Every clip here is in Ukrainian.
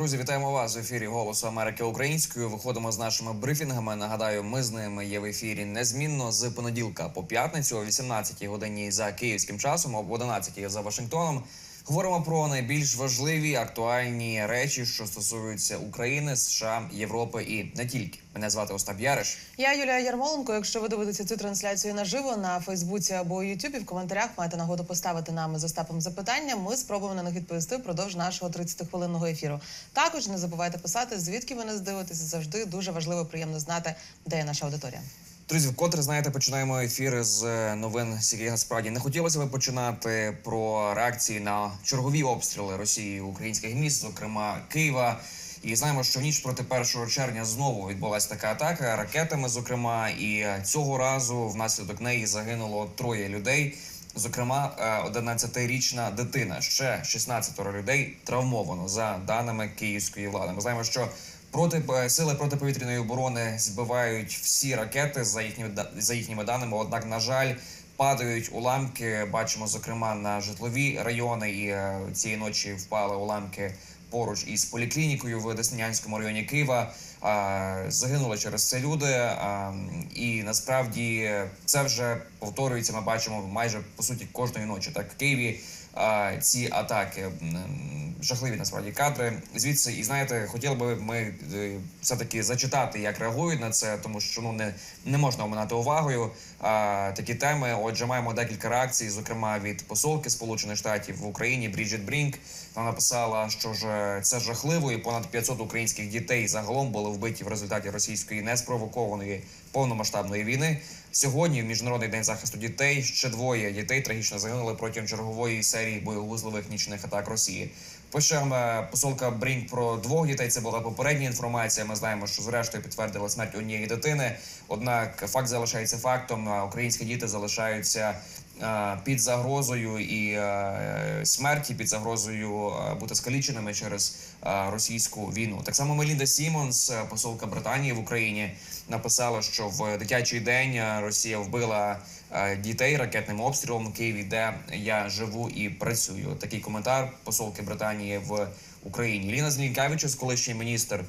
Друзі, вітаємо вас в ефірі Голосу Америки українською. Виходимо з нашими брифінгами. Нагадаю, ми з ними є в ефірі незмінно з понеділка по п'ятницю о 18 годині за київським часом, об 11 за Вашингтоном. Говоримо про найбільш важливі актуальні речі, що стосуються України, США, Європи і не тільки. Мене звати Остап Яриш. Я Юлія Ярмоленко. Якщо ви дивитеся цю трансляцію наживо на Фейсбуці або Ютубі, в коментарях маєте нагоду поставити нам з Остапом запитання. Ми спробуємо на них відповісти впродовж нашого 30-хвилинного ефіру. Також не забувайте писати, звідки ви нас дивитеся. Завжди дуже важливо, приємно знати, де є наша аудиторія. Друзі, вкотре знаєте, починаємо ефір з е, новин, з насправді не хотілося би починати про реакції на чергові обстріли Росії українських міст, зокрема Києва. І знаємо, що в ніч проти 1 червня знову відбулася така атака ракетами. Зокрема, і цього разу внаслідок неї загинуло троє людей. Зокрема, е, 11-річна дитина. Ще 16 людей травмовано за даними київської влади. Ми знаємо, що проти е, сили протиповітряної оборони збивають всі ракети за їхніми за їхніми даними. Однак, на жаль, падають уламки. Бачимо, зокрема, на житлові райони. І е, цієї ночі впали уламки поруч із поліклінікою в Деснянському районі Києва. Загинули через це люди. І насправді це вже повторюється. Ми бачимо майже по суті кожної ночі. Так в Києві ці атаки жахливі насправді кадри. Звідси, і знаєте, хотіли би ми все таки зачитати, як реагують на це, тому що ну не, не можна оминати увагою а, такі теми. Отже, маємо декілька реакцій, зокрема від посолки Сполучених Штатів в Україні Бріджит Брінк. Вона написала, що ж е, це жахливо, і понад 500 українських дітей загалом були вбиті в результаті російської неспровокованої повномасштабної війни. Сьогодні, в міжнародний день захисту дітей, ще двоє дітей трагічно загинули протягом чергової серії бойовузливих нічних атак Росії. Пише е, посолка Брінк про двох дітей. Це була попередня інформація. Ми знаємо, що зрештою підтвердили смерть однієї дитини. Однак факт залишається фактом. Українські діти залишаються під загрозою і смерті, під загрозою бути скаліченими через російську війну. Так само Мелінда Сімонс, посолка Британії в Україні, написала, що в дитячий день Росія вбила дітей ракетним обстрілом в Києві, де я живу і працюю. Такий коментар посолки Британії в Україні. Ліна Злінкевичус, колишній міністр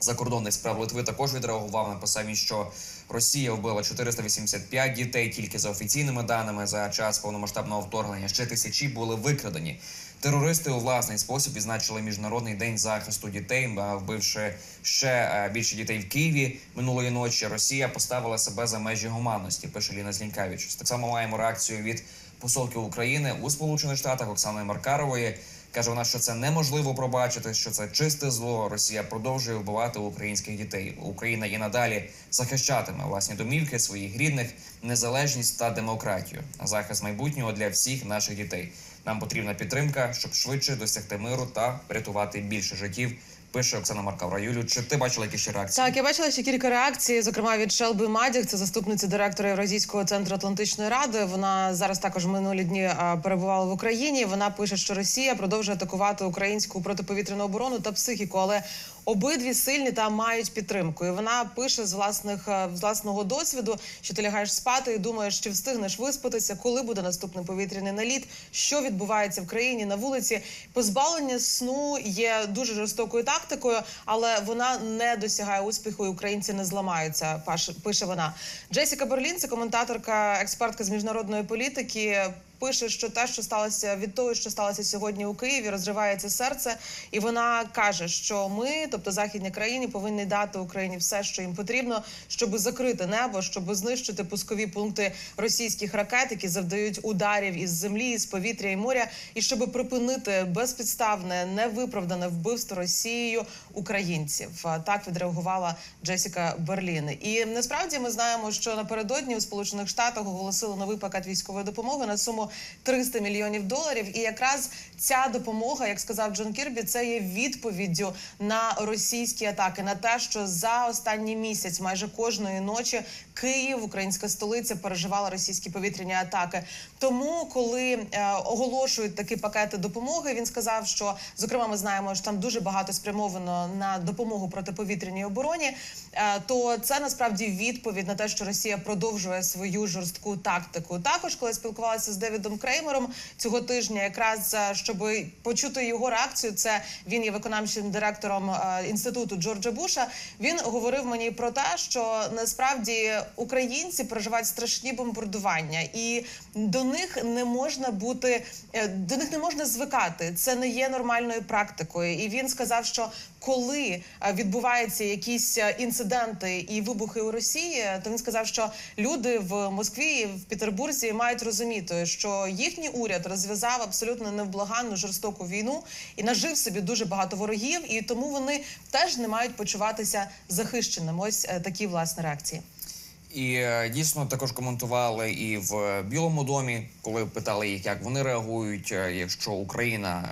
закордонних справ Литви також відреагував. Написав він, що Росія вбила 485 дітей тільки за офіційними даними за час повномасштабного вторгнення. Ще тисячі були викрадені. Терористи у власний спосіб відзначили міжнародний день захисту дітей, вбивши ще е, більше дітей в Києві минулої ночі. Росія поставила себе за межі гуманності. Пише Ліна Злінкевич. Так само маємо реакцію від посолки України у Сполучених Штатах Оксани Маркарової. Каже вона, що це неможливо пробачити, що це чисте зло. Росія продовжує вбивати українських дітей. Україна і надалі захищатиме власні домівки, своїх рідних, незалежність та демократію, захист майбутнього для всіх наших дітей. Нам потрібна підтримка, щоб швидше досягти миру та врятувати більше життів. Пише Оксана Маркавра. Юлю, чи ти бачила якісь ще реакції? Так, я бачила ще кілька реакцій, зокрема від Шелби Мадік, це заступниця директора Євразійського центру Атлантичної ради. Вона зараз також минулі дні перебувала в Україні. Вона пише, що Росія продовжує атакувати українську протиповітряну оборону та психіку, але обидві сильні та мають підтримку. І вона пише з власних е, з власного досвіду, що ти лягаєш спати і думаєш, чи встигнеш виспатися, коли буде наступний повітряний наліт, що відбувається в країні на вулиці. Позбавлення сну є дуже жорстокою тактикою, але вона не досягає успіху, і українці не зламаються. Пише вона. Джесіка Берлін, це коментаторка, експертка з міжнародної політики. Пише, що те, що сталося від того, що сталося сьогодні у Києві, розривається серце, і вона каже, що ми, тобто західні країни, повинні дати Україні все, що їм потрібно, щоб закрити небо, щоб знищити пускові пункти російських ракет, які завдають ударів із землі, з повітря і моря, і щоб припинити безпідставне, невиправдане вбивство Росією українців. Так відреагувала Джесіка Берлін. І насправді ми знаємо, що напередодні у Сполучених Штатах оголосили новий пакет військової допомоги на суму 300 мільйонів доларів. І якраз ця допомога, як сказав Джон Кірбі, це є відповіддю на російські атаки, на те, що за останній місяць, майже кожної ночі, Київ, українська столиця, переживала російські повітряні атаки. Тому, коли е, оголошують такі пакети допомоги, він сказав, що зокрема ми знаємо, що там дуже багато спрямовано на допомогу протиповітряній обороні. Е, то це насправді відповідь на те, що Росія продовжує свою жорстку тактику. Також, коли спілкувалася з Девідом Креймером цього тижня, якраз е, щоб почути його реакцію, це він є виконавчим директором е, інституту Джорджа Буша. Він говорив мені про те, що насправді українці переживають страшні бомбардування, і до них не можна бути до них не можна звикати. Це не є нормальною практикою. І він сказав, що коли відбуваються якісь е, інциденти і вибухи у Росії, то він сказав, що люди в Москві в Петербурзі мають розуміти, що їхній уряд розв'язав абсолютно невблаганну жорстоку війну і нажив собі дуже багато ворогів, і тому вони теж не мають почуватися захищеними. Ось е, такі власне реакції. І е, дійсно також коментували і в Білому домі, коли питали їх, як вони реагують, е, якщо Україна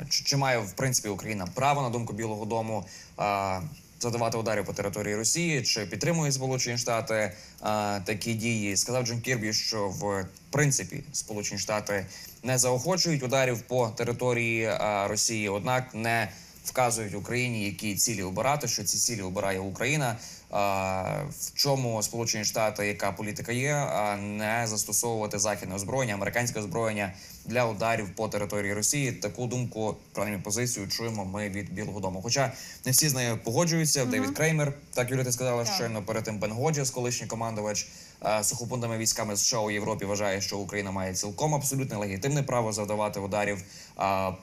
е, чи, чи має в принципі Україна право на думку Білого Дому е, задавати ударів по території Росії, чи підтримує Сполучені Штати а, такі дії? Сказав Джон Кірбі, що в принципі Сполучені Штати не заохочують ударів по території а, Росії, однак не вказують Україні, які цілі обирати, що ці цілі обирає Україна. В чому Сполучені Штати, яка політика є, не застосовувати західне озброєння, американське озброєння для ударів по території Росії. Таку думку, принаймні, позицію чуємо ми від Білого Дому. Хоча не всі з нею погоджуються. Девід Креймер, так Юлія, ти сказала Так. щойно перед тим Бен Годжес, колишній командувач сухопутними військами США у Європі, вважає, що Україна має цілком абсолютне легітимне право завдавати ударів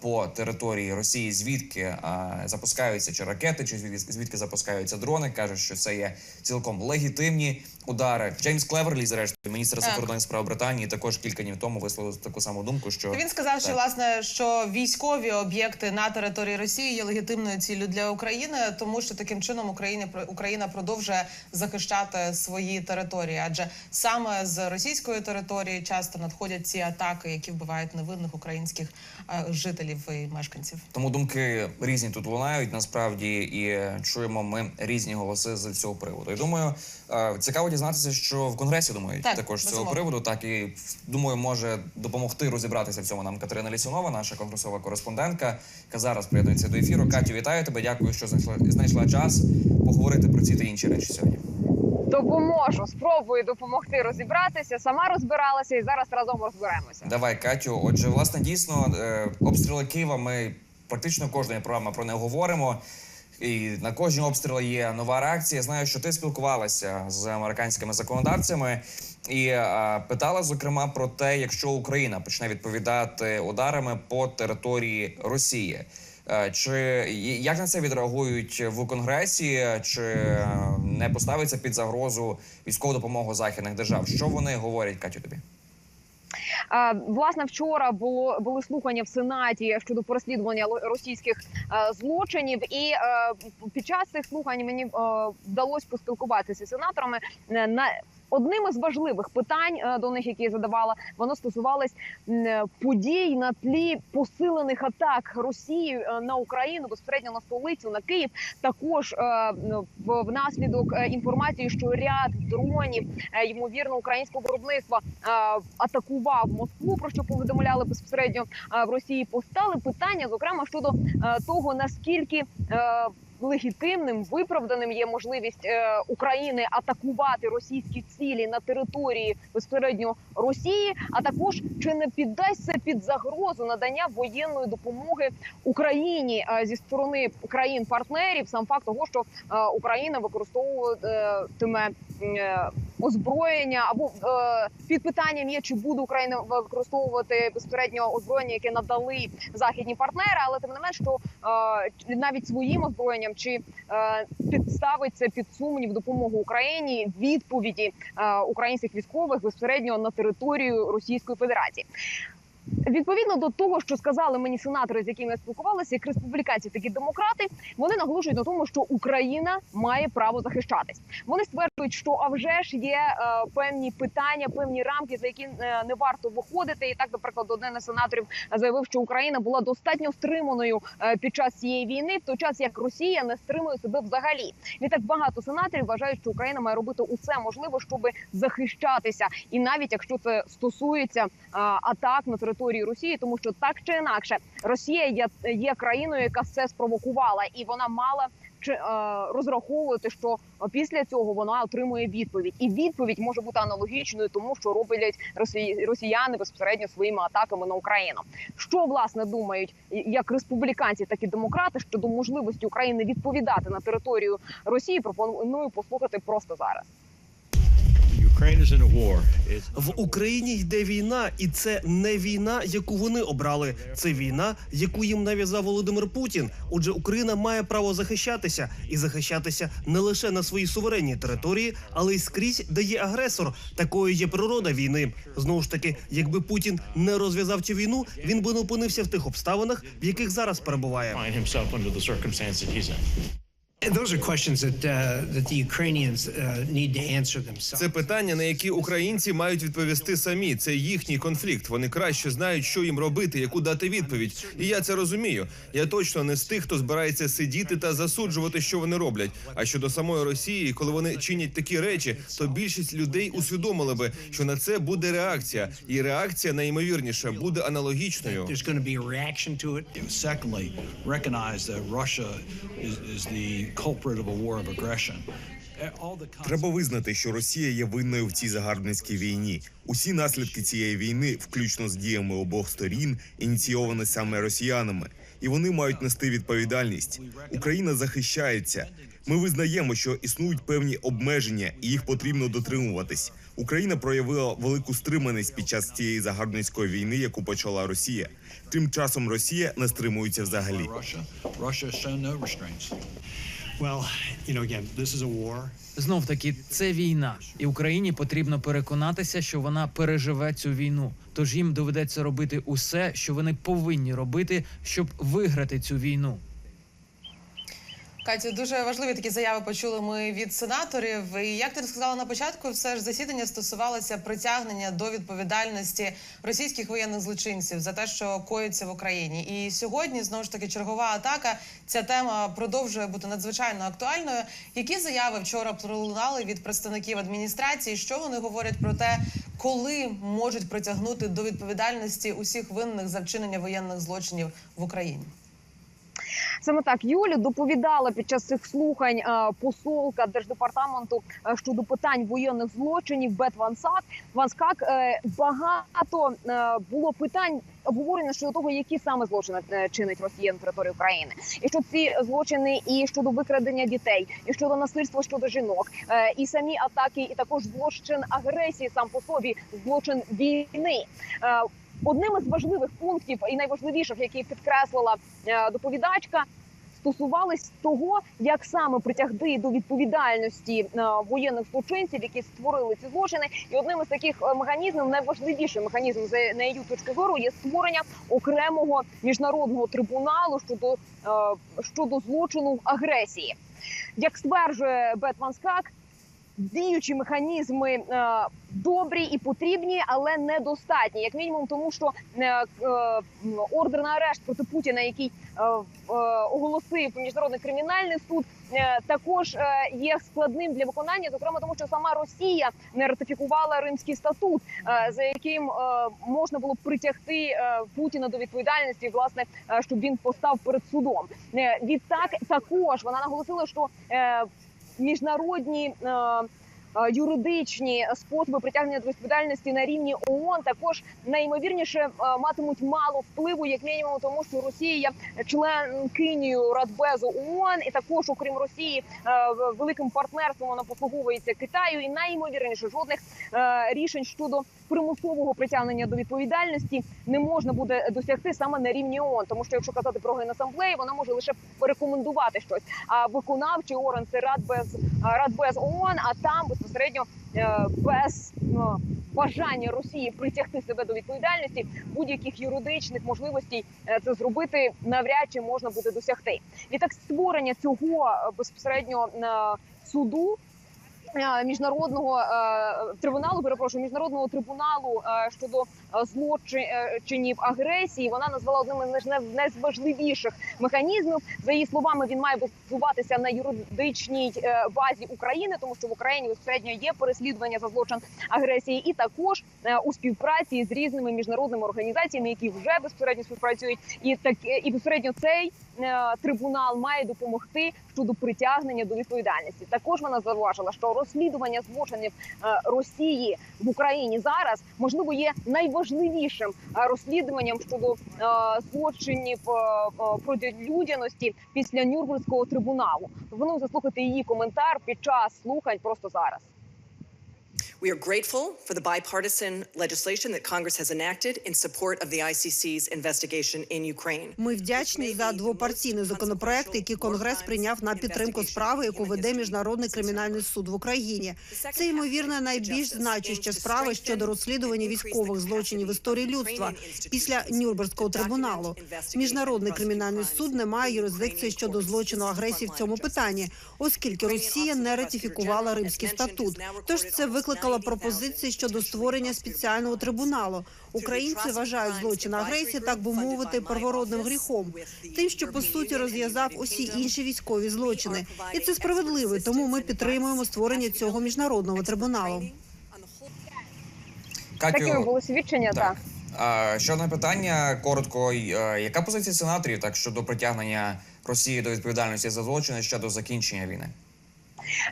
по території Росії, звідки запускаються чи ракети, чи звідки, запускаються дрони. каже, що це є цілком легітимні удари. Джеймс Клеверлі, зрештою, міністр закордонних справ Британії, також кілька днів тому висловив таку саму думку, що Він сказав, що власне що військові об'єкти на території Росії є легітимною ціллю для України, тому що таким чином Україна Україна продовжує захищати свої території, адже саме з російської території часто надходять ці атаки, які вбивають невинних українських жителів і мешканців. Тому думки різні тут лунають насправді, і чуємо ми різні голоси з цього приводу. І думаю, е, цікаво дізнатися, що в конгресі думають Так, також з цього приводу. Так і думаю, може допомогти розібратися в цьому нам Катерина Лісунова, наша конгресова кореспондентка, яка зараз приєднується до ефіру. Катю, вітаю тебе. Дякую, що знайшла знайшла час поговорити про ці та інші речі сьогодні. Допоможу, спробую допомогти розібратися. Сама розбиралася і зараз разом розберемося. Давай, Катю. Отже, власне, дійсно, е, обстріли Києва. Ми практично кожної програми про не говоримо. І на кожні обстріли є нова реакція. Знаю, що ти спілкувалася з американськими законодавцями і е, питала зокрема про те, якщо Україна почне відповідати ударами по території Росії. Е, Чи як на це відреагують в конгресі? Чи е, не поставиться під загрозу військову допомогу західних держав? Що вони говорять, Катю? Тобі? Власне, вчора було були слухання в сенаті щодо переслідування російських е, злочинів, і під час цих слухань мені вдалося поспілкуватися з сенаторами на. Одним із важливих питань е, до них, які я задавала, воно стосувалось е, подій на тлі посилених атак Росії е, на Україну безпосередньо на столицю на Київ. Також ну, внаслідок інформації, що ряд дронів ймовірно українського виробництва атакував Москву, про що повідомляли безпосередньо в Росії. Постали питання, зокрема щодо того, наскільки легітимним виправданим є можливість е, України атакувати російські цілі на території безпосередньо Росії, а також чи не піддасться під загрозу надання воєнної допомоги Україні е, зі сторони країн-партнерів, сам факт того, що е, Україна використовуватиме е, озброєння або е, під питанням є, чи буде Україна використовувати безпосередньо озброєння, яке надали західні партнери, але тим не менш, що е, навіть своїм озброєнням чи е, підставиться під сумнів допомогу Україні відповіді українських військових безпосередньо на територію Російської Федерації. Відповідно до того, що сказали мені сенатори, з якими я спілкувалася, як республіканці, так і демократи, вони наголошують на тому, що Україна має право захищатись. Вони стверджують, що а вже ж є е, певні питання, певні рамки, за які е, не варто виходити. І так, наприклад, один із сенаторів заявив, що Україна була достатньо стриманою е, під час цієї війни, в той час як Росія не стримує себе взагалі. Відтак багато сенаторів вважають, що Україна має робити усе можливе, щоб захищатися, і навіть якщо це стосується е, атак на території Росії, тому що так чи інакше Росія є, є країною, яка все спровокувала, і вона мала чи е, розраховувати, що після цього вона отримує відповідь, і відповідь може бути аналогічною тому, що роблять росі... росіяни безпосередньо своїми атаками на Україну. Що власне думають як республіканці, так і демократи щодо можливості України відповідати на територію Росії? Пропоную послухати просто зараз. В Україні йде війна, і це не війна, яку вони обрали. Це війна, яку їм нав'язав Володимир Путін. Отже, Україна має право захищатися і захищатися не лише на своїй суверенній території, але й скрізь, де є агресор. Такою є природа війни. Знову ж таки, якби Путін не розв'язав цю війну, він би не опинився в тих обставинах, в яких зараз перебуває. Uh, that the Ukrainians uh, need to answer themselves. Це питання, на які українці мають відповісти самі. Це їхній конфлікт. Вони краще знають, що їм робити, яку дати відповідь. І я це розумію. Я точно не з тих, хто збирається сидіти та засуджувати, що вони роблять. А щодо самої Росії, коли вони чинять такі речі, то більшість людей усвідомили би, що на це буде реакція, і реакція найімовірніше буде аналогічною. There's going to be a reaction to it. Secondly, recognize that Russia is, is the the Треба визнати, що Росія є винною в цій загарбницькій війні. Усі наслідки цієї війни, включно з діями обох сторін, ініційовані саме росіянами, і вони мають нести відповідальність. Україна захищається. Ми визнаємо, що існують певні обмеження, і їх потрібно дотримуватись. Україна проявила велику стриманість під час цієї загарбницької війни, яку почала Росія. Тим часом Росія не стримується взагалі. Знов таки, це війна, і Україні потрібно переконатися, що вона переживе цю війну. Тож їм доведеться робити усе, що вони повинні робити, щоб виграти цю війну. Катю, дуже важливі такі заяви почули ми від сенаторів. І як ти сказала на початку, все ж засідання стосувалося притягнення до відповідальності російських воєнних злочинців за те, що коїться в Україні. І сьогодні знову ж таки чергова атака. Ця тема продовжує бути надзвичайно актуальною. Які заяви вчора пролунали від представників адміністрації? Що вони говорять про те, коли можуть притягнути до відповідальності усіх винних за вчинення воєнних злочинів в Україні? Саме так Юлі доповідала під час цих слухань е, посолка держдепартаменту е, щодо питань воєнних злочинів Бет Ван Сак. Ван Скак е, багато було питань обговорення щодо того, які саме злочини чинить Росія на території України, і що ці злочини і щодо викрадення дітей, і щодо насильства щодо жінок, і самі атаки, і також злочин агресії сам по собі злочин війни. Одним із важливих пунктів і найважливіших, які підкреслила е, доповідачка, стосувались того, як саме притягти до відповідальності е, воєнних злочинців, які створили ці злочини. І одним із таких е, механізмів, найважливіший механізм за на її точки зору, є створення окремого міжнародного трибуналу щодо, щодо злочину агресії. Як стверджує Бетман Скак, діючі механізми е, добрі і потрібні, але недостатні, як мінімум, тому що е, е, ордер на арешт проти Путіна, який оголосив міжнародний кримінальний суд, також є складним для виконання, зокрема тому, що сама Росія не ратифікувала Римський статут, за яким можна було притягти Путіна до відповідальності, власне, щоб він постав перед судом. Відтак також вона наголосила, що міжнародні. е, е, Юридичні способи притягнення до відповідальності на рівні ООН також найімовірніше е, матимуть мало впливу, як мінімум, тому що Росія є членкинею Радбезу ООН, і також, окрім Росії, великим партнерством вона послуговується Китаю. І найімовірніше жодних рішень щодо примусового притягнення до відповідальності не можна буде досягти саме на рівні ООН, тому що якщо казати про генасамблею, вона може лише порекомендувати щось. А виконавчий орган це Радбез Радбез ООН, а там безпосередньо е, без ну, бажання Росії притягти себе до відповідальності будь-яких юридичних можливостей е, це зробити навряд чи можна буде досягти. Відтак створення цього е, безпосередньо суду. Е, Міжнародного е, трибуналу, перепрошую, міжнародного трибуналу е, щодо злочинів агресії, вона назвала одним із найважливіших механізмів. За її словами, він має базуватися на юридичній е, базі України, тому що в Україні безпосередньо є переслідування за злочин агресії, і також е, у співпраці з різними міжнародними організаціями, які вже безпосередньо співпрацюють, і так і безпосередньо цей е, трибунал має допомогти щодо притягнення до відповідальності. Також вона зауважила, що розслідування злочинів е, Росії в Україні зараз можливо є найважливішим е, розслідуванням щодо е, злочинів е, проти людяності після Нюрнберзького трибуналу. Пропоную заслухати її коментар під час слухань просто зараз. We are grateful for the bipartisan legislation that Congress has enacted in support of the ICC's investigation in Ukraine. Ми вдячні за двопартійний законопроект, який Конгрес прийняв на підтримку справи, яку веде міжнародний кримінальний суд в Україні. Це ймовірно найбільш значуща справа щодо розслідування військових злочинів історії людства після Нюрнберзького трибуналу. Міжнародний кримінальний суд не має юрисдикції щодо злочину агресії в цьому питанні, оскільки Росія не ратифікувала Римський статут. Тож це викликало пропозиції щодо створення спеціального трибуналу. Українці вважають злочин агресії, так би мовити, первородним гріхом, тим, що по суті розв'язав усі інші військові злочини, і це справедливо. Тому ми підтримуємо створення цього міжнародного трибуналу. Катю, були свідчення. Так. ще одне питання коротко. Е, Яка позиція сенаторів так щодо притягнення Росії до відповідальності за злочини ще до закінчення війни?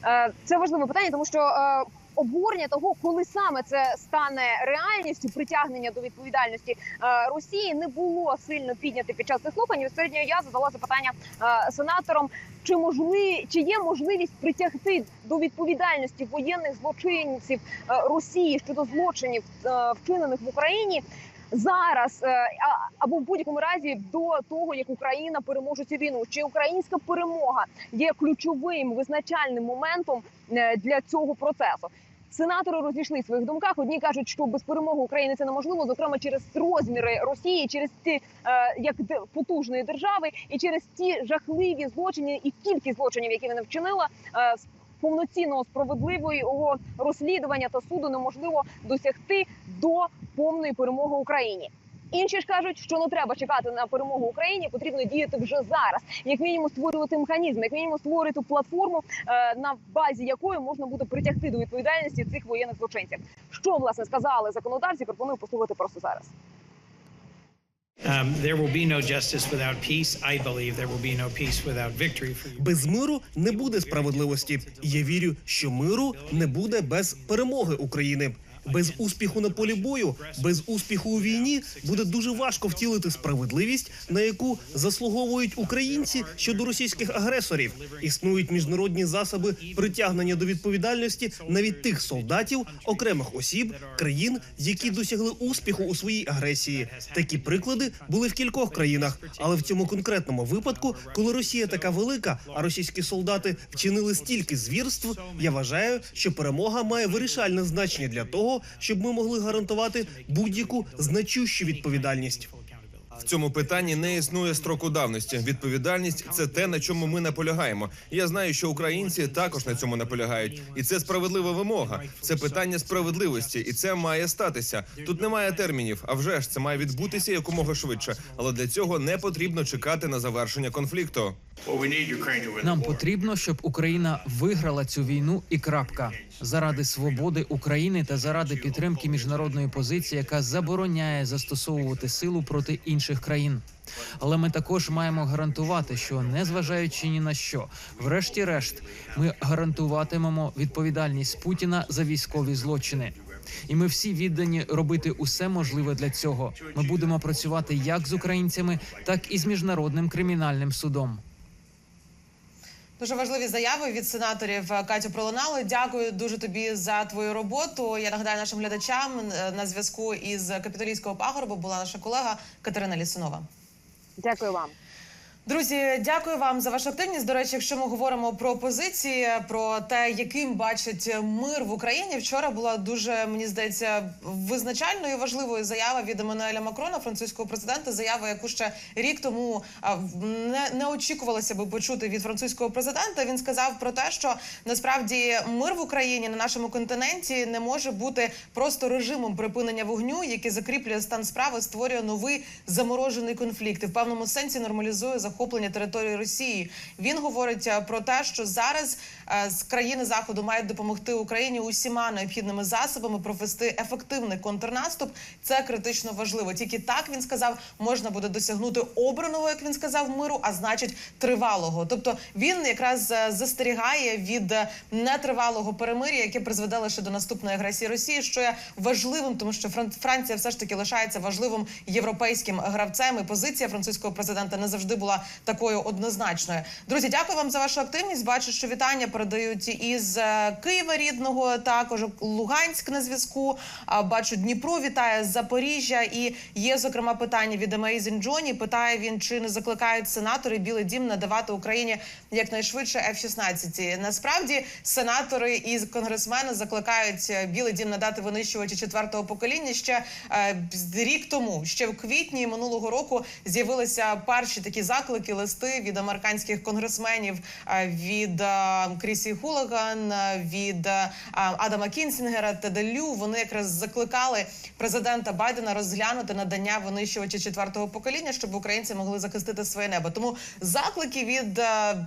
Е, Це важливе питання, тому що е, обговорення того, коли саме це стане реальністю притягнення до відповідальності е, Росії, не було сильно підняте під час цих слухань. І я задала запитання е, сенаторам, чи можли чи є можливість притягти до відповідальності воєнних злочинців е, Росії щодо злочинів вчинених в Україні. Зараз або в будь-якому разі до того, як Україна переможе цю війну, чи українська перемога є ключовим визначальним моментом для цього процесу. Сенатори розійшли своїх думках. Одні кажуть, що без перемоги України це неможливо, зокрема через розміри Росії, через ті е, як потужної держави, і через ті жахливі злочини і кількість злочинів, які вона вчинила. Е, повноцінного справедливого розслідування та суду неможливо досягти до повної перемоги Україні. Інші ж кажуть, що не треба чекати на перемогу Україні, потрібно діяти вже зараз. Як мінімум створювати механізм, як мінімум створити платформу, е, на базі якої можна буде притягти до відповідальності цих воєнних злочинців. Що власне сказали законодавці? Пропоную послухати просто зараз. Um. Без миру не буде справедливості. Я вірю, що миру не буде без перемоги України. Без успіху на полі бою, без успіху у війні буде дуже важко втілити справедливість, на яку заслуговують українці щодо російських агресорів. Існують міжнародні засоби притягнення до відповідальності навіть тих солдатів, окремих осіб, країн, які досягли успіху у своїй агресії. Такі приклади були в кількох країнах, але в цьому конкретному випадку, коли Росія така велика, а російські солдати вчинили стільки звірств, я вважаю, що перемога має вирішальне значення для того, щоб ми могли гарантувати будь-яку значущу відповідальність. В цьому питанні не існує строку давності. Відповідальність це те, на чому ми наполягаємо. Я знаю, що українці також на цьому наполягають, і це справедлива вимога. Це питання справедливості, і це має статися. Тут немає термінів. А вже ж це має відбутися якомога швидше. Але для цього не потрібно чекати на завершення конфлікту. Нам потрібно, щоб Україна виграла цю війну і крапка заради свободи України та заради підтримки міжнародної позиції, яка забороняє застосовувати силу проти інших країн. Але ми також маємо гарантувати, що незважаючи ні на що, врешті-решт, ми гарантуватимемо відповідальність Путіна за військові злочини. І ми всі віддані робити усе можливе для цього. Ми будемо працювати як з українцями, так і з міжнародним кримінальним судом. Дуже важливі заяви від сенаторів Е, Катю пролунали. Дякую дуже тобі за твою роботу. Я нагадаю нашим глядачам е, на зв'язку із капітолійського пагорбу була наша колега Катерина Лісунова. Дякую вам. Друзі, дякую вам за вашу активність. До речі, якщо ми говоримо про позиції, про те, яким бачить мир в Україні, вчора була дуже мені здається визначальною важливою заява від Еммануеля Макрона, французького президента. Заява, яку ще рік тому не, не очікувалося би почути від французького президента. Він сказав про те, що насправді мир в Україні на нашому континенті не може бути просто режимом припинення вогню, який закріплює стан справи, створює новий заморожений конфлікт і в певному сенсі нормалізує захоплення захоплення території Росії. Він говорить е, про те, що зараз е, з країни заходу мають допомогти Україні усіма необхідними засобами провести ефективний контрнаступ. Це критично важливо. Тільки так він сказав, можна буде досягнути обраного, як він сказав, миру, а значить тривалого. Тобто він якраз е, застерігає від нетривалого перемир'я, яке призведе лише до наступної агресії Росії, що є важливим, тому що Фран- Франція все ж таки лишається важливим європейським гравцем. І позиція французького президента не завжди була такою однозначною. Друзі, дякую вам за вашу активність. Бачу, що вітання передають із е, Києва рідного, також Луганськ на зв'язку. Бачу Дніпро вітає з Запоріжжя. І є зокрема питання від Amazing Johnny. Питає він, чи не закликають сенатори Білий Дім надавати Україні якнайшвидше F-16. Насправді сенатори і конгресмени закликають е, Білий Дім надати винищувачі четвертого покоління ще е, рік тому. Ще в квітні минулого року з'явилися перші такі заклики, листи від американських конгресменів е, від е, Крісі Хулаган, е, від Адама Кінсінгера Теда Лю. Вони якраз закликали президента Байдена розглянути надання винищувачів четвертого покоління, щоб українці могли захистити своє небо. Тому заклики від,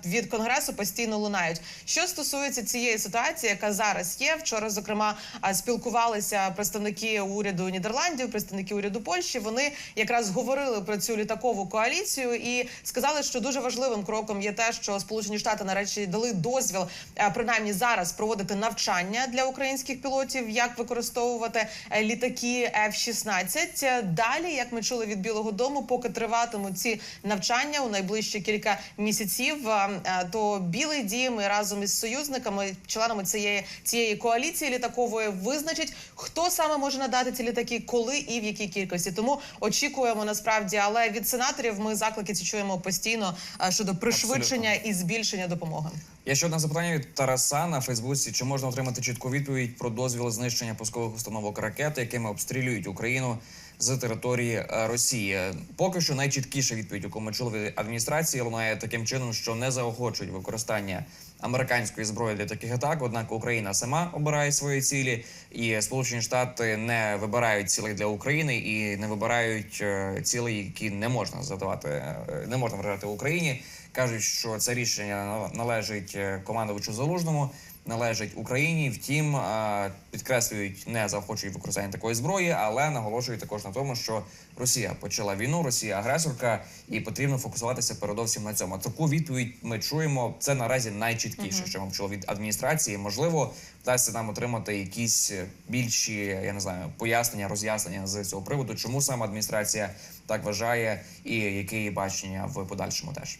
від конгресу постійно лунають. Що стосується цієї ситуації, яка зараз є, вчора зокрема спілкувалися представники уряду Нідерландів, представники уряду Польщі. Вони якраз говорили про цю літакову коаліцію і сказали, що дуже важливим кроком є те, що Сполучені Штати нарешті дали дозвіл, е, принаймні зараз проводити навчання для українських пілотів, як використовувати е, літаки F-16. Далі, як ми чули від Білого Дому, поки триватимуть ці навчання у найближчі кілька місяців, е, то Білий Дім і разом із союзниками, членами цієї цієї коаліції літакової, визначить, хто саме може надати ці літаки, коли і в якій кількості. Тому очікуємо насправді, але від сенаторів ми заклики ці чуємо постійно е, щодо пришвидшення і збільшення допомоги. Я ще одне запитання від Тараса на Фейсбуці. Чи можна отримати чітку відповідь про дозвіл знищення пускових установок ракет, якими обстрілюють Україну з території е, Росії? Поки що найчіткіша відповідь, яку ми чули від адміністрації, лунає таким чином, що не заохочують використання американської зброї для таких атак. Однак Україна сама обирає свої цілі, і Сполучені Штати не вибирають цілей для України і не вибирають е, цілей, які не можна задавати, е, не можна вражати Україні. Кажуть, що це рішення належить е, командувачу залужному, належить Україні. Втім, е, підкреслюють, не заохочують використання такої зброї, але наголошують також на тому, що Росія почала війну, Росія агресорка, і потрібно фокусуватися передовсім на цьому. Таку відповідь ми чуємо. Це наразі найчіткіше, що ми чули від адміністрації. Можливо, вдасться нам отримати якісь е, більші, я не знаю, пояснення, роз'яснення з цього приводу, чому саме адміністрація так вважає, і яке її бачення в подальшому теж.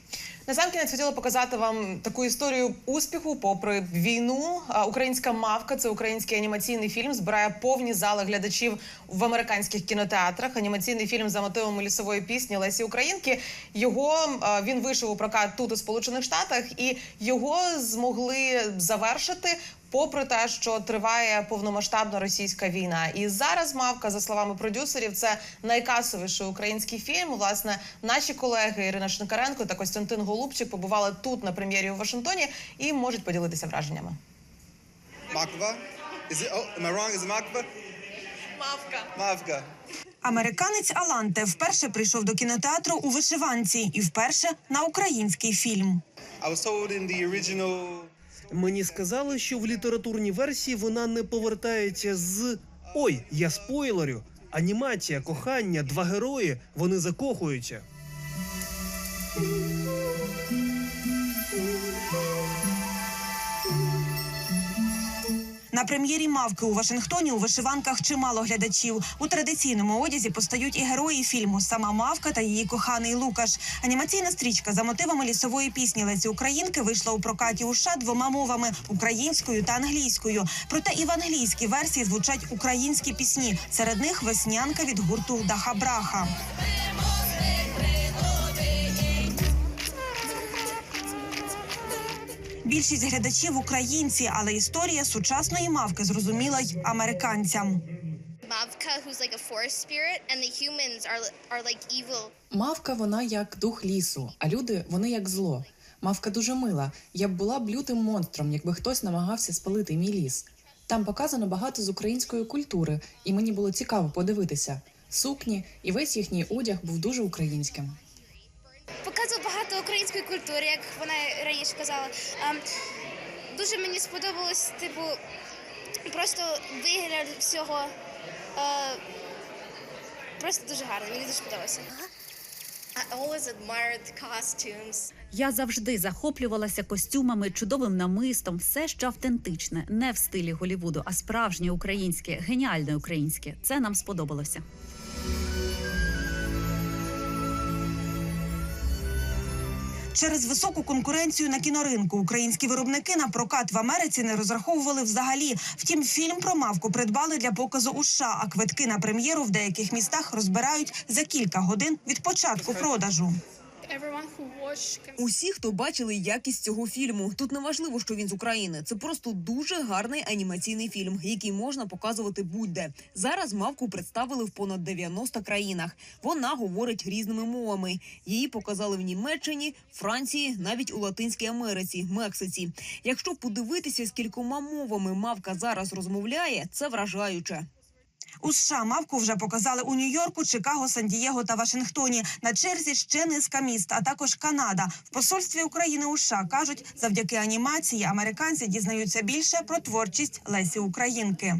Насамкінець хотіла показати вам таку історію успіху, попри війну. Українська мавка це український анімаційний фільм. Збирає повні зали глядачів в американських кінотеатрах. Анімаційний фільм за мотивами лісової пісні Лесі Українки. Його він вийшов у прокат тут у Сполучених Штатах, і його змогли завершити. Попри те, що триває повномасштабна російська війна, і зараз мавка, за словами продюсерів, це найкасовіший український фільм. Власне, наші колеги Ірина Шинкаренко та Костянтин Голубчик побували тут на прем'єрі у Вашингтоні і можуть поділитися враженнями. Is it? Oh, Makva? Мавка. Американець Аланте вперше прийшов до кінотеатру у вишиванці і вперше на український фільм. I was told in the original. Мені сказали, що в літературній версії вона не повертається з ой, я спойлерю. Анімація, кохання, два герої. Вони закохуються. На прем'єрі мавки у Вашингтоні у вишиванках чимало глядачів. У традиційному одязі постають і герої фільму Сама мавка та її коханий Лукаш. Анімаційна стрічка за мотивами лісової пісні Лесі Українки вийшла у прокаті у США двома мовами українською та англійською. Проте і в англійській версії звучать українські пісні. Серед них веснянка від гурту Даха Більшість глядачів українці, але історія сучасної мавки зрозуміла й американцям. Mavka, who's like a forest spirit, and the humans are are like evil. Мавка вона як дух лісу, а люди вони як зло. Мавка дуже мила. Я б була б лютим монстром, якби хтось намагався спалити мій ліс. Там показано багато з української культури, і мені було цікаво подивитися. Сукні і весь їхній одяг був дуже українським. Показує багато культури, як вона раніше казала. Ем, дуже мені сподобалось, типу, просто вигляд всього. Е, просто дуже гарно, мені дуже сподобалося. I always admired costumes. Я завжди захоплювалася костюмами, чудовим намистом, все ще автентичне, не в стилі Голівуду, а справжнє українське, геніальне українське. Це нам сподобалося. Через високу конкуренцію на кіноринку українські виробники на прокат в Америці не розраховували взагалі. Втім, фільм про мавку придбали для показу у США, а квитки на прем'єру в деяких містах розбирають за кілька годин від початку продажу. Усі, хто бачили якість цього фільму, тут не важливо, що він з України. Це просто дуже гарний анімаційний фільм, який можна показувати будь-де. Зараз мавку представили в понад 90 країнах. Вона говорить різними мовами. Її показали в Німеччині, Франції, навіть у Латинській Америці, Мексиці. Якщо подивитися, з кількома мовами мавка зараз розмовляє, це вражаюче. У США мавку вже показали у Нью-Йорку, Чикаго, Сан-Дієго та Вашингтоні. На черзі ще низка міст, а також Канада. В посольстві України у США кажуть, завдяки анімації американці дізнаються більше про творчість Лесі Українки.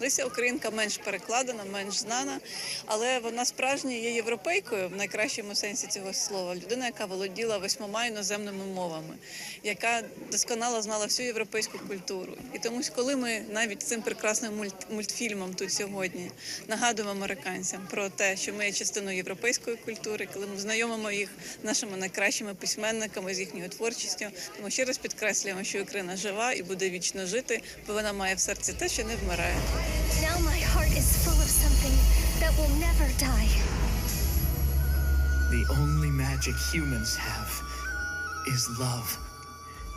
Леся Українка менш перекладена, менш знана, але вона справжня є європейкою в найкращому сенсі цього слова. Людина, яка володіла восьмома іноземними мовами, яка досконало знала всю європейську культуру. І тому, коли ми навіть цим прекрасним мульт- мультфільмом тут сьогодні нагадуємо американцям про те, що ми є частиною європейської культури, коли ми знайомимо їх нашими найкращими письменниками з їхньою творчістю, тому ще раз підкреслюємо, що Україна жива і буде вічно жити, бо вона має в серці те, що не вмирає. Now my heart is full of something that will never die. The only magic humans have is love.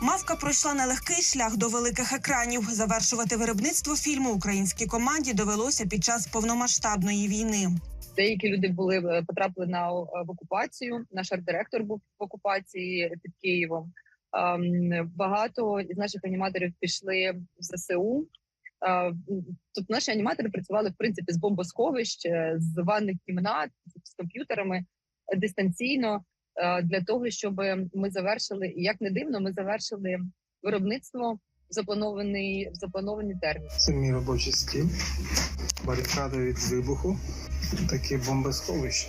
Мавка пройшла нелегкий шлях до великих екранів. Завершувати виробництво фільму українській команді довелося під час повномасштабної війни. Деякі люди були е, потрапили на е, в окупацію. Наш арт-директор був в окупації під Києвом. Багато із наших аніматорів пішли в ЗСУ. Тобто наші аніматори працювали в принципі з бомбосховищ, е, з ванних кімнат, з комп'ютерами е, дистанційно для того, щоб ми завершили, і як не дивно, ми завершили виробництво в запланований в запланований термін. Це мій робочий стіл, барикади від вибуху, таке бомбосховище.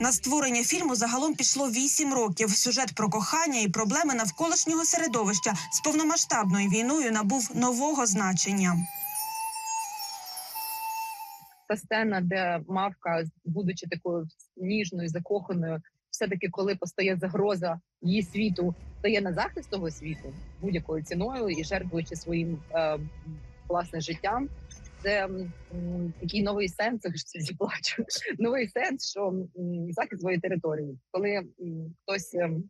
На створення фільму загалом пішло вісім років. Сюжет про кохання і проблеми навколишнього середовища з повномасштабною війною набув нового значення. та сцена, де мавка, будучи такою ніжною, закоханою, все таки, коли постає загроза її світу, стає на захист того світу будь-якою ціною і жертвуючи своїм е, власне життям. Це такий новий сенс, я плачу. Новий сенс, що захист своєї території, коли хтось. ем,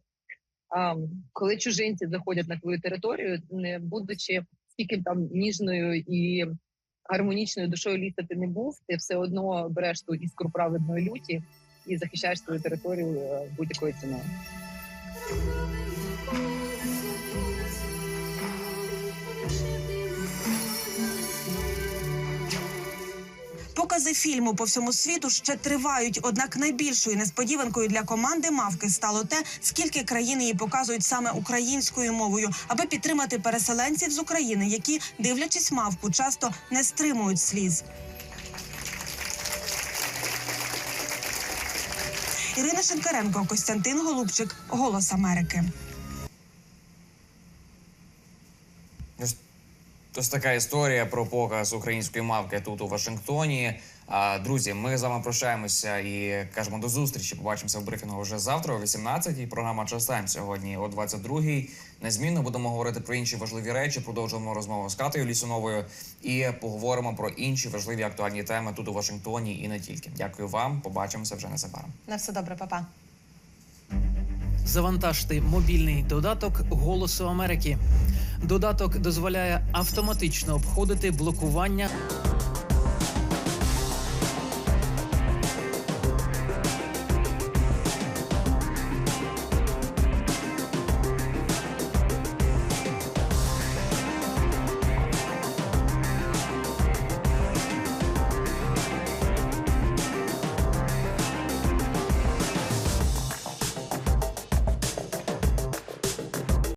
коли чужинці заходять на твою територію, не будучи скільки там ніжною і гармонічною душою літа ти не був, ти все одно береш ту іскру праведної люті і захищаєш свою територію е, будь-якою ціною. Покази фільму по всьому світу ще тривають. Однак найбільшою несподіванкою для команди мавки стало те, скільки країн її показують саме українською мовою, аби підтримати переселенців з України, які, дивлячись мавку, часто не стримують сліз. Ірина Шенкаренко, Костянтин Голубчик, Голос Америки. Ось така історія про показ української мавки тут у Вашингтоні. А, друзі, ми з вами прощаємося і кажемо до зустрічі. Побачимося в брифінгу вже завтра о 18-й. Програма «Час Тайм» сьогодні о 22-й. Незмінно будемо говорити про інші важливі речі. Продовжуємо розмову з Катою Лісуновою і поговоримо про інші важливі актуальні теми тут у Вашингтоні і не тільки. Дякую вам. Побачимося вже незабаром. На все добре, папа. Завантажте мобільний додаток Голосу Америки. Додаток дозволяє автоматично обходити блокування.